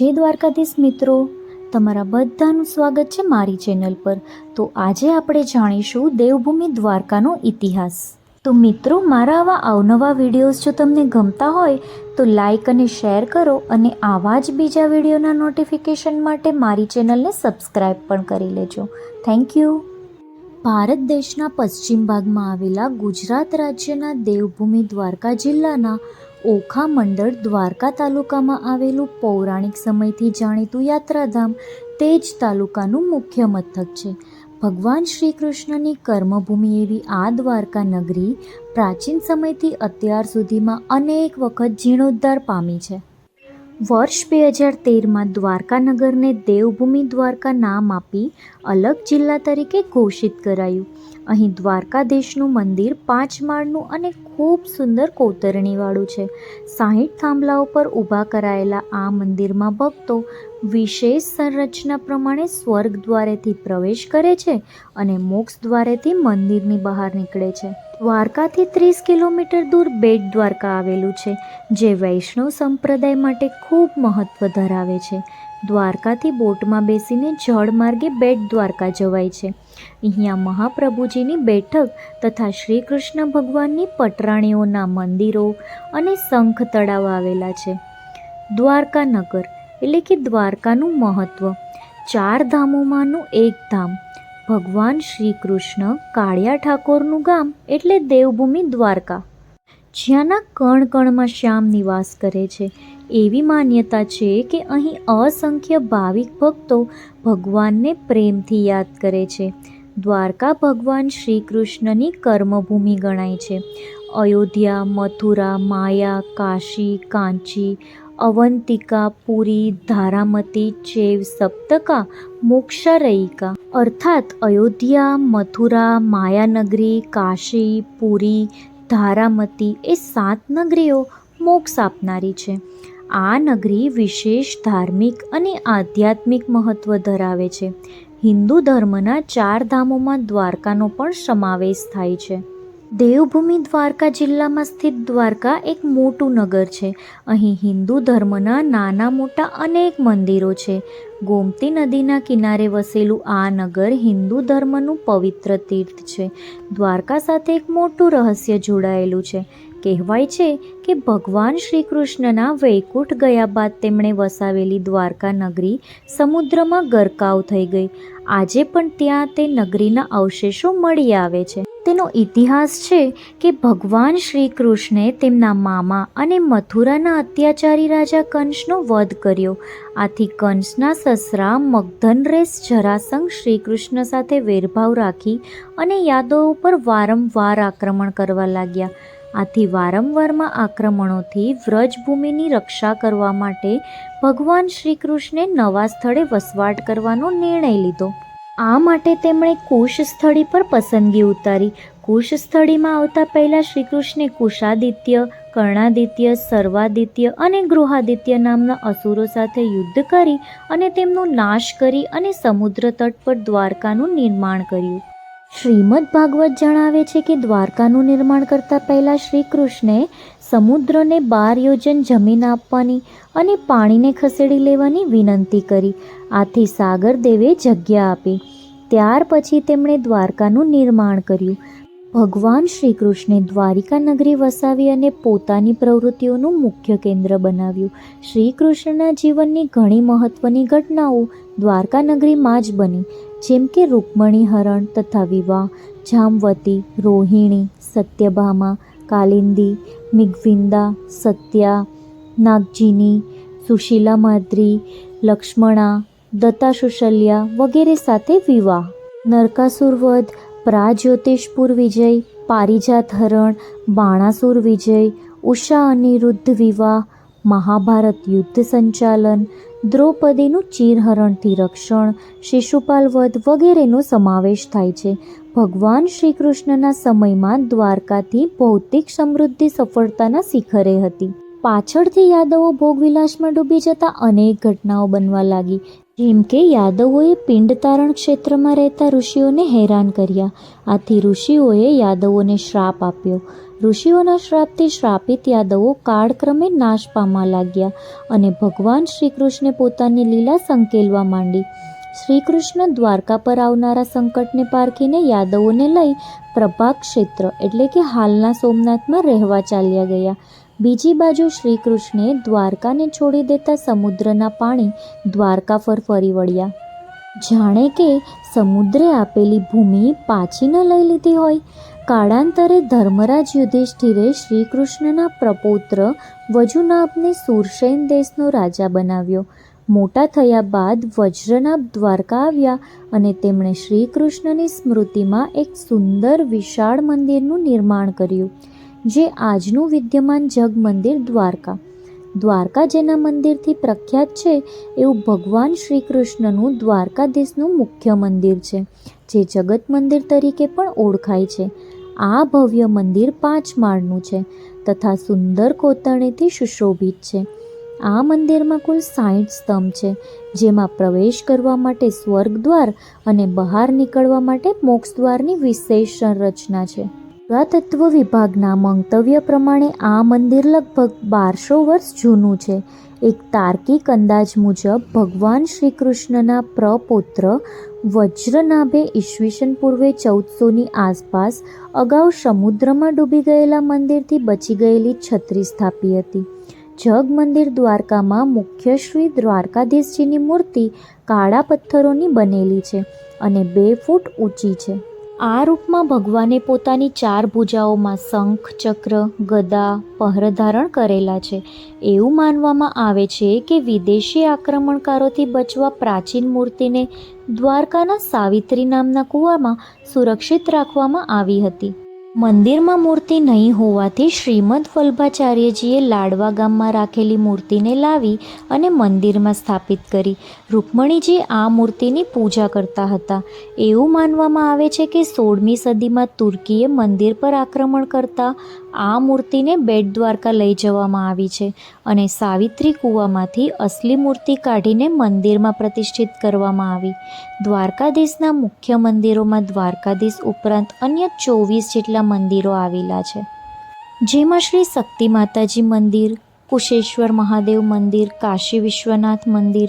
જય દ્વારકાધીશ મિત્રો. તમારા બધાનું સ્વાગત છે મારી ચેનલ પર. તો આજે આપણે જાણીશું દેવભૂમિ દ્વારકાનો ઇતિહાસ. તો મિત્રો, મારા આવા અવનવા વિડીયોઝ જો તમને ગમતા હોય, તો લાઈક અને શેર કરો અને આવા જ બીજા વિડીયોના નોટિફિકેશન માટે મારી ચેનલને સબસ્ક્રાઈબ પણ કરી લેજો. Thank you. ભારત દેશના પશ્ચિમ ભાગમાં આવેલા ગુજરાત રાજ્યના દેવભૂમિ દ્વારકા જિલ્લાના ઓખા મંડળ દ્વારકા તાલુકામાં આવેલું પૌરાણિક સમયથી જાણીતું યાત્રાધામ તે જ તાલુકાનું મુખ્ય મથક છે. ભગવાન શ્રી કૃષ્ણની કર્મભૂમિ એવી આ દ્વારકા નગરી પ્રાચીન સમયથી અત્યાર સુધીમાં અનેક વખત જીર્ણોદ્ધાર પામી છે. વર્ષ બે હજાર તેરમાં દ્વારકાનગરને દેવભૂમિ દ્વારકા નામ આપી અલગ જિલ્લા તરીકે ઘોષિત કરાયું. અહીં દ્વારકાધીશનું મંદિર પાંચ માળનું અને ખૂબ સુંદર કોતરણીવાળું છે. સાહીઠ થાંભલાઓ પર ઊભા કરાયેલા આ મંદિરમાં ભક્તો વિશેષ સંરચના પ્રમાણે સ્વર્ગ દ્વારેથી પ્રવેશ કરે છે અને મોક્ષ દ્વારેથી મંદિરની બહાર નીકળે છે. દ્વારકાથી ત્રીસ કિલોમીટર દૂર બેટ દ્વારકા આવેલું છે, જે વૈષ્ણવ સંપ્રદાય માટે ખૂબ મહત્ત્વ ધરાવે છે. દ્વારકાથી બોટમાં બેસીને જળ માર્ગે બેટ દ્વારકા જવાય છે. અહીંયા મહાપ્રભુજીની બેઠક તથા શ્રી કૃષ્ણ ભગવાનની પટરાણીઓના મંદિરો અને શંખ તળાવ આવેલા છે. દ્વારકા નગર એટલે કે દ્વારકાનું મહત્ત્વ ચાર ધામોમાંનું એક ધામ. ભગવાન શ્રી કૃષ્ણ કાળિયા ઠાકોરનું ગામ એટલે દેવભૂમિ દ્વારકા. જ્યાંના કણ કણમાં શ્યામ નિવાસ કરે છે. એવી માન્યતા છે કે અહીં અસંખ્ય ભાવિક ભક્તો ભગવાનને પ્રેમથી યાદ કરે છે. દ્વારકા ભગવાન શ્રી કૃષ્ણની કર્મભૂમિ ગણાય છે. અયોધ્યા, મથુરા, માયા, કાશી, કાંચી, અવંતિકા, પુરી, ધારામતી, ચેવ, સપ્તકા, મોક્ષરયિકા. અર્થાત અયોધ્યા, મથુરા, માયાનગરી, કાશી, પુરી, ધારામતી એ સાત નગરીઓ મોક્ષ આપનારી છે. આ નગરી વિશેષ ધાર્મિક અને આધ્યાત્મિક મહત્ત્વ ધરાવે છે. હિન્દુ ધર્મના ચાર ધામોમાં દ્વારકાનો પણ સમાવેશ થાય છે. દેવભૂમિ દ્વારકા જિલ્લામાં સ્થિત દ્વારકા એક મોટું નગર છે. અહીં હિન્દુ ધર્મના નાના મોટા અનેક મંદિરો છે. ગોમતી નદીના કિનારે વસેલું આ નગર હિન્દુ ધર્મનું પવિત્ર તીર્થ છે. દ્વારકા સાથે એક મોટું રહસ્ય જોડાયેલું છે. કહેવાય છે કે ભગવાન શ્રી કૃષ્ણના વૈકુંઠ ગયા બાદ તેમણે વસાવેલી દ્વારકા નગરી સમુદ્રમાં ગરકાવ થઈ ગઈ. આજે પણ ત્યાં તે નગરીના અવશેષો મળી આવે છે. તેનો ઇતિહાસ છે કે ભગવાન શ્રી કૃષ્ણે તેમના મામા અને મથુરાના અત્યાચારી રાજા કંસનો વધ કર્યો. આથી કંસના સસરા મગધનરેસ જરાસંઘ શ્રી કૃષ્ણ સાથે વેરભાવ રાખી અને યાદવો ઉપર વારંવાર આક્રમણ કરવા લાગ્યા. આથી વારંવારમાં આક્રમણોથી વ્રજભૂમિની રક્ષા કરવા માટે ભગવાન શ્રી કૃષ્ણે નવા સ્થળે વસવાટ કરવાનો નિર્ણય લીધો. આ માટે તેમણે કુશ સ્થળી પર પસંદગી ઉતારી. કુશ સ્થળીમાં આવતા પહેલાં શ્રીકૃષ્ણે કુશાદિત્ય, કર્ણાદિત્ય, સર્વાદિત્ય અને ગૃહાદિત્ય નામના અસુરો સાથે યુદ્ધ કરી અને તેમનો નાશ કરી અને સમુદ્ર તટ પર દ્વારકાનું નિર્માણ કર્યું. શ્રીમદ ભાગવત જણાવે છે કે દ્વારકાનું નિર્માણ કરતાં પહેલાં શ્રી કૃષ્ણે સમુદ્રને બાર યોજન જમીન આપવાની અને પાણીને ખસેડી લેવાની વિનંતી કરી. આથી સાગર દેવે જગ્યા આપી. ત્યાર પછી તેમણે દ્વારકાનું નિર્માણ કર્યું. ભગવાન શ્રી કૃષ્ણે દ્વારિકા નગરી વસાવી અને પોતાની પ્રવૃત્તિઓનું મુખ્ય કેન્દ્ર બનાવ્યું. શ્રી કૃષ્ણના જીવનની ઘણી મહત્ત્વની ઘટનાઓ દ્વારકા નગરીમાં જ બની. જેમ કે રૂકમણી હરણ તથા વિવાહ, જામવતી, રોહિણી, સત્યભામા કાલિંદી મિગવિંદા સત્યા નાગજીની સુશીલા માદ્રી લક્ષ્મણા દત્તાશુશલ્યા વગેરે સાથે વિવાહ નરકાસુર વધ પ્રાજ્યોતિષપુર વિજય પારિજાત હરણ બાણાસુર વિજય ઉષા અનિરુદ્ધ વિવાહ મહાભારત યુદ્ધ સંચાલન દ્રૌપદીનું ચીરહરણથી રક્ષણ, શિશુપાલ વધ વગેરેનો સમાવેશ થાય છે. ભગવાન શ્રી કૃષ્ણના સમયમાં દ્વારકાથી ભૌતિક સમૃદ્ધિ સફળતાના શિખરે હતી. પાછળથી યાદવો ભોગવિલાસમાં ડૂબી જતા અનેક ઘટનાઓ બનવા લાગી. જેમ કે યાદવોએ પિંડ તારણ ક્ષેત્રમાં રહેતા ઋષિઓને હેરાન કર્યા. આથી ઋષિઓએ યાદવોને શ્રાપ આપ્યો. ઋષિઓના શ્રાપથી શ્રાપિત યાદવો કાળક્રમે નાશ પામવા લાગ્યા અને ભગવાન શ્રીકૃષ્ણે પોતાની લીલા સંકેલવા માંડી. શ્રીકૃષ્ણ દ્વારકા પર આવનારા સંકટને પારખીને યાદવોને લઈ પ્રભા ક્ષેત્ર એટલે કે હાલના સોમનાથમાં રહેવા ચાલ્યા ગયા. બીજી બાજુ શ્રીકૃષ્ણે દ્વારકાને છોડી દેતા સમુદ્રના પાણી દ્વારકા પર ફરી વળ્યા. જાણે કે સમુદ્રે આપેલી ભૂમિ પાછી ન લઈ લીધી હોય. કાળાંતરે ધર્મરાજ યુધિષ્ઠિરે શ્રી કૃષ્ણના પ્રપૌત્ર વજુનાભને સુરસેન દેશનો રાજા બનાવ્યો. મોટા થયા બાદ વજ્રનાભ દ્વારકા આવ્યા અને તેમણે શ્રી કૃષ્ણની સ્મૃતિમાં એક સુંદર વિશાળ મંદિરનું નિર્માણ કર્યું, જે આજનું વિદ્યમાન જગ મંદિર દ્વારકા. દ્વારકા જેના મંદિરથી પ્રખ્યાત છે એવું ભગવાન શ્રી કૃષ્ણનું દ્વારકાધીશનું મુખ્ય મંદિર છે, જે જગત મંદિર તરીકે પણ ઓળખાય છે. આ ભવ્ય મંદિર પાંચ માળનું છે તથા સુંદર કોતરણીથી સુશોભિત છે. આ મંદિરમાં કુલ સાઠ સ્તંભ છે, જેમાં પ્રવેશ કરવા માટે સ્વર્ગ દ્વાર અને બહાર નીકળવા માટે મોક્ષ દ્વારની વિશેષ સંરચના છે. પુરાતત્વ વિભાગના મંતવ્ય પ્રમાણે આ મંદિર લગભગ બારસો વર્ષ જૂનું છે એક તાર્કિક અંદાજ મુજબ ભગવાન શ્રી કૃષ્ણના પ્રપૌત્ર વજ્રનાભે ઈસવીસન પૂર્વે ચૌદસોની આસપાસ અગાઉ સમુદ્રમાં ડૂબી ગયેલા મંદિરથી બચી ગયેલી છત્રી સ્થાપી હતી. જગ મંદિર દ્વારકામાં મુખ્ય શ્રી દ્વારકાધીશજીની મૂર્તિ કાળા પથ્થરોની બનેલી છે અને બે ફૂટ ઊંચી છે. આ રૂપમાં ભગવાને પોતાની ચાર ભુજાઓમાં શંખ, ચક્ર, ગદા પહરધારણ કરેલા છે. એવું માનવામાં આવે છે કે વિદેશી આક્રમણકારોથી બચવા પ્રાચીન મૂર્તિને દ્વારકાના સાવિત્રી નામના કૂવામાં સુરક્ષિત રાખવામાં આવી હતી. મંદિરમાં મૂર્તિ નહીં હોવાથી શ્રીમદ વલ્ભાચાર્યજીએ લાડવા ગામમાં રાખેલી મૂર્તિને લાવી અને મંદિરમાં સ્થાપિત કરી. રૂકમણીજી આ મૂર્તિની પૂજા કરતા હતા. એવું માનવામાં આવે છે કે સોળમી સદીમાં તુર્કીએ મંદિર પર આક્રમણ કરતા આ મૂર્તિને બેટ દ્વારકા લઈ જવામાં આવી છે અને સાવિત્રી કૂવામાંથી અસલી મૂર્તિ કાઢીને મંદિરમાં પ્રતિષ્ઠિત કરવામાં આવી. દ્વારકાધીશના મુખ્ય મંદિરોમાં દ્વારકાધીશ ઉપરાંત અન્ય ચોવીસ જેટલા મંદિરો આવેલા છે. જેમાં શ્રી શક્તિ માતાજી મંદિર, કુશેશ્વર મહાદેવ મંદિર, કાશી વિશ્વનાથ મંદિર,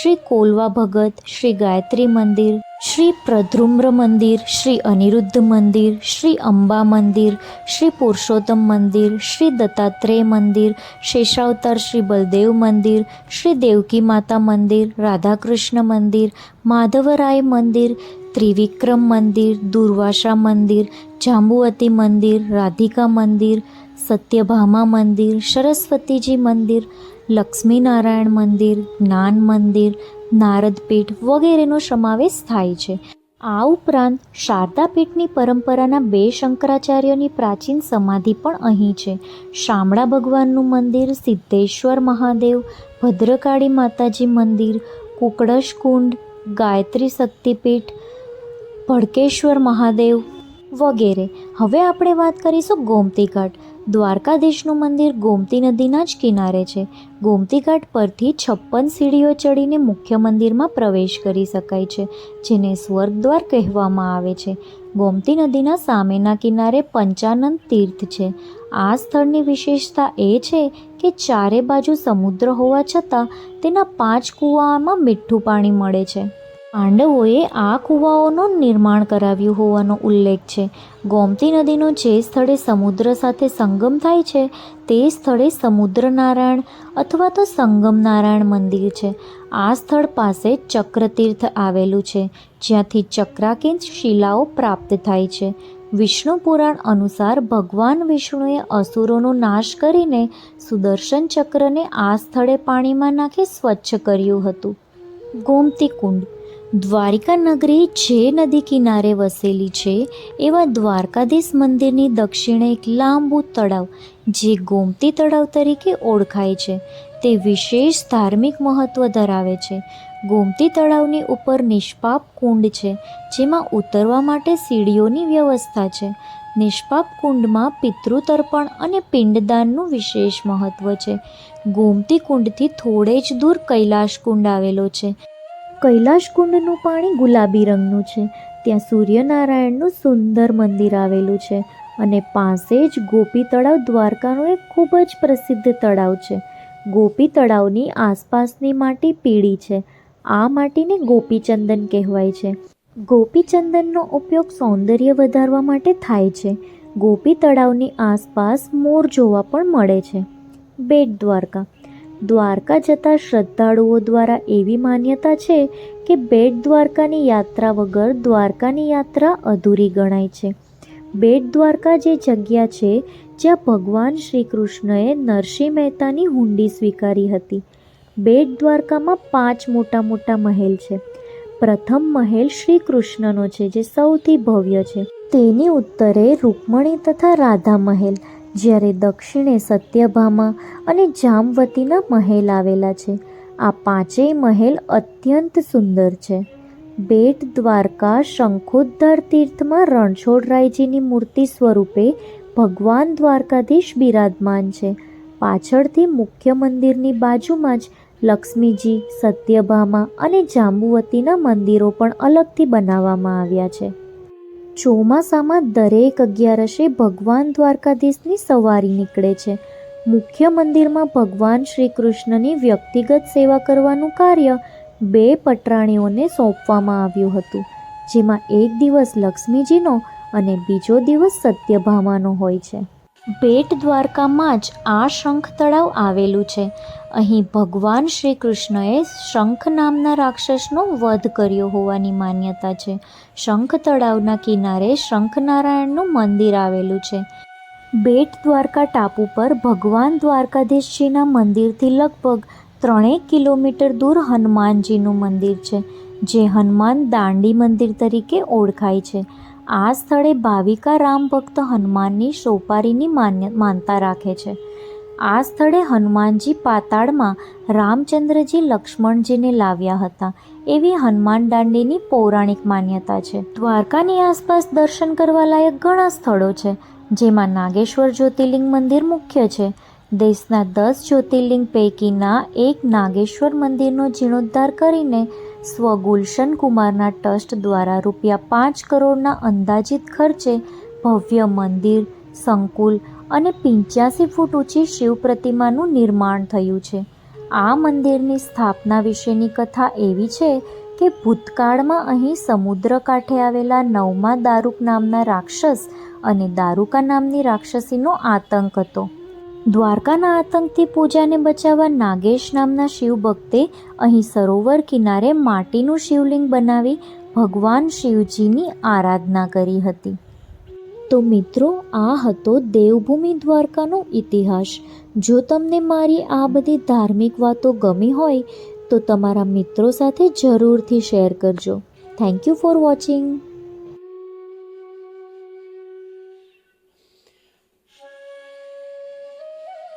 શ્રી કોલવા ભગત, શ્રી ગાયત્રી મંદિર શ્રી પ્રદ્રુમ્ર મંદિર, શ્રી અનિરુદ્ધ મંદિર, શ્રી અંબા મંદિર, શ્રી પુરુષોત્તમ મંદિર, શ્રી દત્તાત્રેય મંદિર, શેષાવતાર શ્રી બલદેવ મંદિર, શ્રી દેવકી માતા મંદિર, રાધાકૃષ્ણ મંદિર, માધવરાય મંદિર, ત્રિવિક્રમ મંદિર, દુર્વાસા મંદિર, જાંબુવતી મંદિર, રાધિકા મંદિર, સત્યભામા મંદિર, સરસ્વતીજી મંદિર, લક્ષ્મીનારાયણ મંદિર, જ્ઞાન મંદિર નારદપીઠ વગેરેનો સમાવેશ થાય છે. આ ઉપરાંત શારદાપીઠની પરંપરાના બે શંકરાચાર્યની પ્રાચીન સમાધિ પણ અહીં છે. શામળા ભગવાનનું મંદિર, સિદ્ધેશ્વર મહાદેવ, ભદ્રકાળી માતાજી મંદિર, કુકડશ કુંડ, ગાયત્રી શક્તિપીઠ, ભડકેશ્વર મહાદેવ વગેરે. હવે આપણે વાત કરીશું ગોમતી ઘાટ દ્વારકાધીશનું મંદિર ગોમતી નદીના જ કિનારે છે. ગોમતી ઘાટ પરથી છપ્પન સીડીઓ ચડીને મુખ્ય મંદિરમાં પ્રવેશ કરી શકાય છે, જેને સ્વર્ગદ્વાર કહેવામાં આવે છે. ગોમતી નદીના સામેના કિનારે પંચાનંદ તીર્થ છે. આ સ્થળની વિશેષતા એ છે કે ચારે બાજુ સમુદ્ર હોવા છતાં તેના પાંચ કૂવામાં મીઠું પાણી મળે છે. પાંડવોએ આ કૂવાઓનું નિર્માણ કરાવ્યું હોવાનો ઉલ્લેખ છે. ગોમતી નદીનો જે સ્થળે સમુદ્ર સાથે સંગમ થાય છે, તે સ્થળે સમુદ્રનારાયણ અથવા તો સંગમ નારાયણ મંદિર છે. આ સ્થળ પાસે ચક્રતીર્થ આવેલું છે, જ્યાંથી ચક્રાકીંત શિલાઓ પ્રાપ્ત થાય છે. વિષ્ણુ પુરાણ અનુસાર ભગવાન વિષ્ણુએ અસુરોનો નાશ કરીને સુદર્શન ચક્રને આ સ્થળે પાણીમાં નાખી સ્વચ્છ કર્યું હતું. ગોમતી કુંડ દ્વારિકા નગરી જે નદી કિનારે વસેલી છે, એવા દ્વારકાધીશ મંદિરની દક્ષિણે એક લાંબુ તળાવ, જે ગોમતી તળાવ તરીકે ઓળખાય છે. તે વિશેષ ધાર્મિક મહત્ત્વ ધરાવે છે. ગોમતી તળાવની ઉપર નિષ્પાપ કુંડ છે, જેમાં ઉતરવા માટે સીડીઓની વ્યવસ્થા છે. નિષ્પાપ કુંડમાં પિતૃતર્પણ અને પિંડદાનનું વિશેષ મહત્ત્વ છે. ગોમતી કુંડથી થોડે જ દૂર કૈલાશ કુંડ આવેલો છે. કૈલાશ કુંડનું પાણી ગુલાબી રંગનું છે. ત્યાં સૂર્યનારાયણનું સુંદર મંદિર આવેલું છે અને પાસે જ ગોપી તળાવ દ્વારકાનું એક ખૂબ જ પ્રસિદ્ધ તળાવ છે. ગોપી તળાવની આસપાસની માટી પીળી છે. આ માટીને ગોપીચંદન કહેવાય છે. ગોપીચંદનનો ઉપયોગ સૌંદર્ય વધારવા માટે થાય છે. ગોપી તળાવની આસપાસ મોર જોવા પણ મળે છે. બેટ દ્વારકા. દ્વારકા જતા શ્રદ્ધાળુઓ દ્વારા એવી માન્યતા છે કે બેટ દ્વારકાની યાત્રા વગર દ્વારકાની યાત્રા અધૂરી ગણાય છે. બેટ દ્વારકા જે જગ્યા છે, જ્યાં ભગવાન શ્રી કૃષ્ણએ નરસિંહ મહેતાની હુંડી સ્વીકારી હતી. બેટ દ્વારકામાં પાંચ મોટા મોટા મહેલ છે. પ્રથમ મહેલ શ્રી કૃષ્ણનો છે, જે સૌથી ભવ્ય છે. તેની ઉત્તરે રૂકમણી તથા રાધા મહેલ જ્યારે દક્ષિણે સત્યભામા અને જામવતીના મહેલ આવેલા છે, આ પાંચેય મહેલ અત્યંત સુંદર છે. બેટ દ્વારકા શંખોદ્ધાર તીર્થમાં રણછોડરાયજીની મૂર્તિ સ્વરૂપે ભગવાન દ્વારકાધીશ બિરાજમાન છે. પાછળથી મુખ્ય મંદિરની બાજુમાં જ લક્ષ્મીજી, સત્યભામા અને જાંબુવતીના મંદિરો પણ અલગથી બનાવવામાં આવ્યા છે. ચોમાસામાં દરેક અગિયારસે ભગવાન દ્વારકાધીશની સવારી નીકળે છે. મુખ્ય મંદિરમાં ભગવાન શ્રી કૃષ્ણની વ્યક્તિગત સેવા કરવાનું કાર્ય બે પટરાણીઓને સોંપવામાં આવ્યું હતું. જેમાં એક દિવસ લક્ષ્મીજીનો અને બીજો દિવસ સત્યભામાનો હોય છે. બેટ દ્વારકામાં જ આ શંખ તળાવ આવેલું છે. અહીં ભગવાન શ્રી કૃષ્ણએ શંખ નામના રાક્ષસનો વધ કર્યો હોવાની માન્યતા છે. શંખ તળાવના કિનારે શંખનારાયણનું મંદિર આવેલું છે. બેટ દ્વારકા ટાપુ પર ભગવાન દ્વારકાધીશજીના મંદિરથી લગભગ ત્રણેક કિલોમીટર દૂર હનુમાનજીનું મંદિર છે, જે હનુમાન દાંડી મંદિર તરીકે ઓળખાય છે. આ સ્થળે ભાવિકા રામ ભક્ત હનુમાનની સોપારીની માન્ય, માનતા રાખે છે. આ સ્થળે હનુમાનજી પાતાળમાં રામચંદ્રજી લક્ષ્મણજીને લાવ્યા હતા. એવી હનુમાન દાંડીની પૌરાણિક માન્યતા છે. દ્વારકાની આસપાસ દર્શન કરવા લાયક ઘણા સ્થળો છે, જેમાં નાગેશ્વર જ્યોતિર્લિંગ મંદિર મુખ્ય છે. દેશના દસ જ્યોતિર્લિંગ પૈકીના એક નાગેશ્વર મંદિરનો જીર્ણોદ્ધાર કરીને સ્વ ગુલશન કુમારના ટ્રસ્ટ દ્વારા રૂપિયા પાંચ કરોડના અંદાજિત ખર્ચે ભવ્ય મંદિર, સંકુલ અને પિંચ્યાસી ફૂટ ઊંચી શિવ પ્રતિમાનું નિર્માણ થયું છે. આ મંદિરની સ્થાપના વિશેની કથા એવી છે કે ભૂતકાળમાં અહીં સમુદ્ર કાંઠે આવેલા નવમા દારૂક નામના રાક્ષસ અને દારૂકા નામની રાક્ષસીનો આતંક હતો. દ્વારકાના આતંકથી પૂજાને બચાવવા નાગેશ નામના શિવ ભક્તે અહીં સરોવર કિનારે માટીનું શિવલિંગ બનાવી ભગવાન શિવજીની આરાધના કરી હતી. તો મિત્રો, આ હતો દેવભૂમિ દ્વારકાનો ઇતિહાસ. જો તમને મારી આ બધી ધાર્મિક વાતો ગમી હોય, તો તમારા મિત્રો સાથે જરૂરથી શેર કરજો. Thank you for watching